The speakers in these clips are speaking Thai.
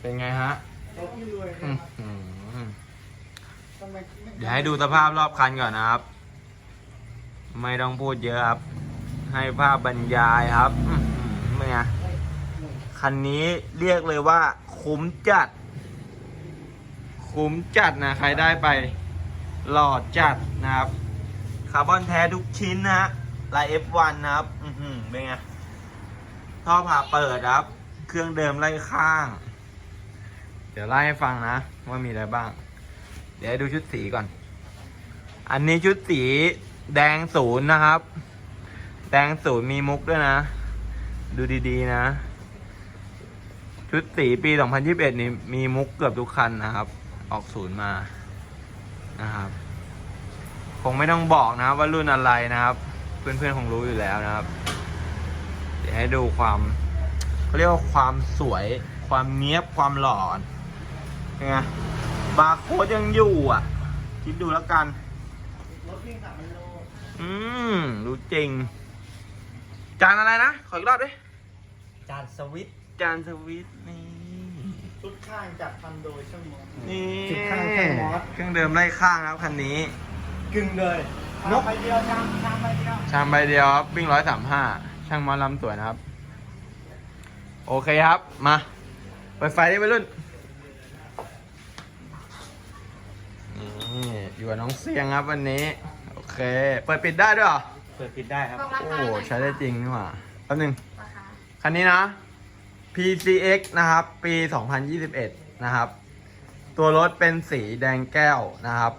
เป็นไงฮะอื้อหือเดี๋ยวให้ดูสภาพรอบคันก่อนนะครับ ไม่ต้องพูดเยอะครับ ให้ภาพบรรยายครับอื้อหือเป็นไงคันนี้เรียกเลยว่า คุ้มจัด คุ้มจัดนะใครได้ไป หล่อจัดนะครับ คาร์บอนแท้ทุกชิ้นนะฮะลาย F1 นะครับ อือหือเป็นไงท่อผ่าเปิดครับ เครื่องเดิมไล่ข้าง ดี๋ยวไล่ให้ฟังนะ ว่ามีอะไรบ้าง เดี๋ยวให้ดูชุดสีก่อน อันนี้ชุดสีแดงศูนย์นะครับ แดงศูนย์มีมุกด้วยนะ ดูดีๆนะ ชุดสีปี2021นี่มีมุกเกือบทุกคันนะครับ ออกศูนย์มานะครับคงไม่ต้องบอกนะครับว่ารุ่นอะไรนะครับ เพื่อนๆคงรู้อยู่แล้วนะครับ เดี๋ยวให้ดูความเขาเรียกว่าความสวย ความเนี้ยบความหล่อน ไงบาร์โค้ดยังอยู่อะ คิดดูแล้วกันรถวิ่งสามกิโลอืมรู้จริง จานอะไรนะ ขออีกรอบดิจานสวิตช์จานสวิตช์นี่ชุดข้างจัดทำโดยช่างมอสนี่จุดข้างเครื่องมอสเครื่องเดิมไล่ข้างครับคันนี้ กึ่งเลยนกไปเดียวชามชามไปเดียวชามใบเดียวครับวิ่งร้อยสามห้าช่างมอลำสวยนะครับ โอเคครับ มาเปิดไฟได้ไปรุ่น นี่ อยู่กับน้องเสียงครับวันนี้ โอเค เปิดปิดได้ด้วยเหรอ เปิดปิดได้ครับ บอกราโอ้คาโหหน่อยใช้ได้จริงนี่หว่าแป๊บนึง ราคาคันนี้นะ PCX นะครับ ปี 2021 นะครับ ตัวรถเป็นสีแดงแก้วนะครับ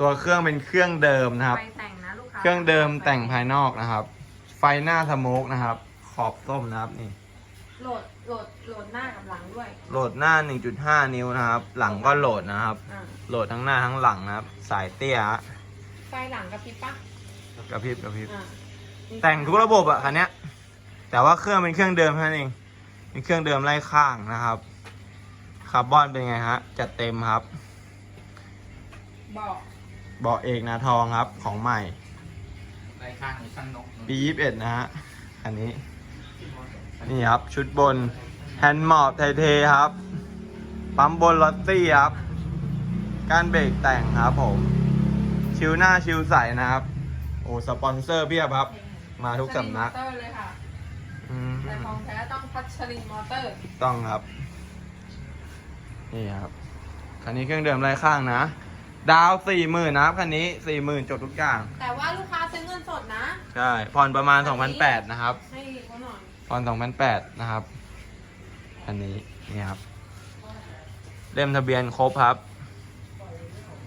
ตัวเครื่องเป็นเครื่องเดิมนะครับ ไปแต่งนะลูกค้าเครื่องเดิมแต่งภายนอกนะครับ ไฟหน้าสโมกนะครับ ขอบส้มนะครับนี่ โหลด โหลดโหลดหน้ากับหลังด้วย โหลดหน้า 1.5 นิ้วนะครับ หลังก็โหลดนะครับ อ่าโหลดทั้งหน้าทั้งหลังนะครับ สายเตี้ยฮะไฟหลังกับพริบปะกระพริบกระพริบ อ่าแต่งทุกระบบอะคันเนี้ย แต่ว่าเครื่องเป็นเครื่องเดิมเท่านั้นเองเป็นเครื่องเดิมไล่ข้างนะครับคาร์บอนเป็นไงฮะ จัดเต็มครับบอกเบาะเอกนาทองครับของใหม่ในข้างในช่างนกปี 21 นะฮะ อันนี้ นี่ครับ ชุดบนแฮนด์มอบไทเทครับ ปั๊มบนลอตตี้ครับ การเบรกแต่งครับผม ชิวหน้าชิวใสนะครับ โอ้สปอนเซอร์เพียบครับ มาทุกสำนักมอเตอร์เลยค่ะอืมแต่ของแท้ต้องพัชรินมอเตอร์ต้องครับ นี่ครับคันนี้เครื่องเดิมไร้ข้างนะ ดาวสี่หมื่นนะครับคันนี้สี่หมื่นจบทุกอย่าง แต่ว่าลูกค้าซื้อเงินสดนะ ใช่ผ่อนประมาณสองพันแปดนะครับ ให้เขาหน่อย ตอน2008 นะครับ อันนี้นี่ครับ เล่มทะเบียนครบครับ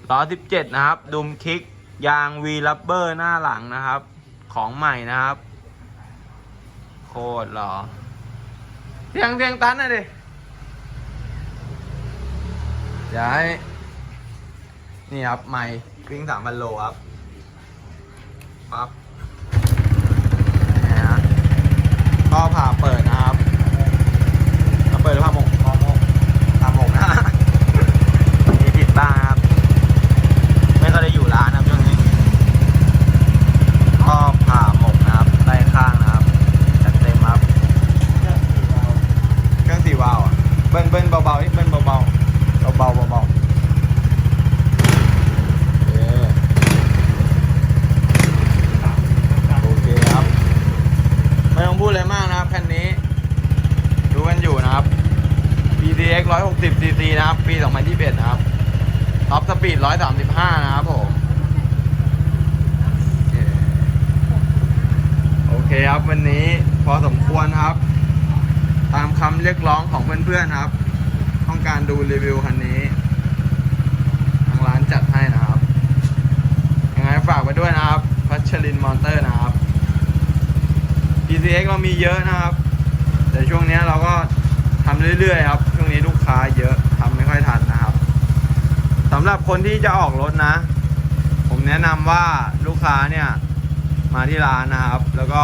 ล้อ17 นะครับ ดุมคลิก ยางวีลับเบอร์หน้าหลังนะครับ ของใหม่นะครับ โคตรหรอเทียงเทียงตันน่อยดิอย่าให้นี่ครับ ใหม่วิ่งสามพันโลครับปั๊บนี่ฮะ ก็ผ่าเปิดนะครับเปิดผ่าหมก 160ซีซีนะครับ ปี 2021 นะครับท็อปสปีด 135 นะครับผม โอเคครับวันนี้พอสมควรครับ ตามคำเรียกร้องของเพื่อนๆครับ ต้องการดูรีวิวคันนี้ ทางร้านจัดให้นะครับ ยังไงฝากไว้ด้วยนะครับ พัชรินมอเตอร์นะครับ PCX เรามีเยอะนะครับ แต่ช่วงนี้เราก็ เรื่อยๆครับช่วงนี้ลูกค้าเยอะทำไม่ค่อยทันนะครับสำหรับคนที่จะออกรถนะ ผมแนะนำว่าลูกค้าเนี่ยมาที่ร้านนะครับ แล้วก็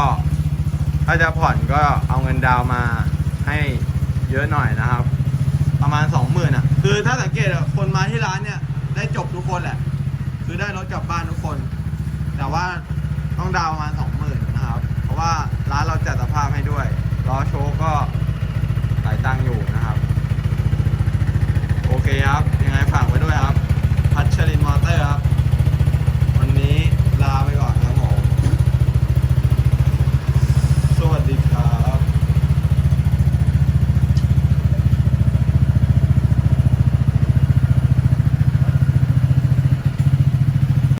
ถ้าจะผ่อนก็เอาเงินดาวมาให้เยอะหน่อยนะครับ ประมาณสองหมื่นอะ คือถ้าสังเกตคนมาที่ร้านเนี่ยได้จบทุกคนแหละ คือได้รถกลับบ้านทุกคน แต่ว่าต้องดาวประมาณสองหมื่นนะครับ เพราะว่าร้านเราจัดสภาพให้ด้วยล้อโชว์ก็ สายตังอยู่นะครับ โอเคครับ ยังไงฝากไว้ด้วยครับ พัชรินมอเตอร์ครับ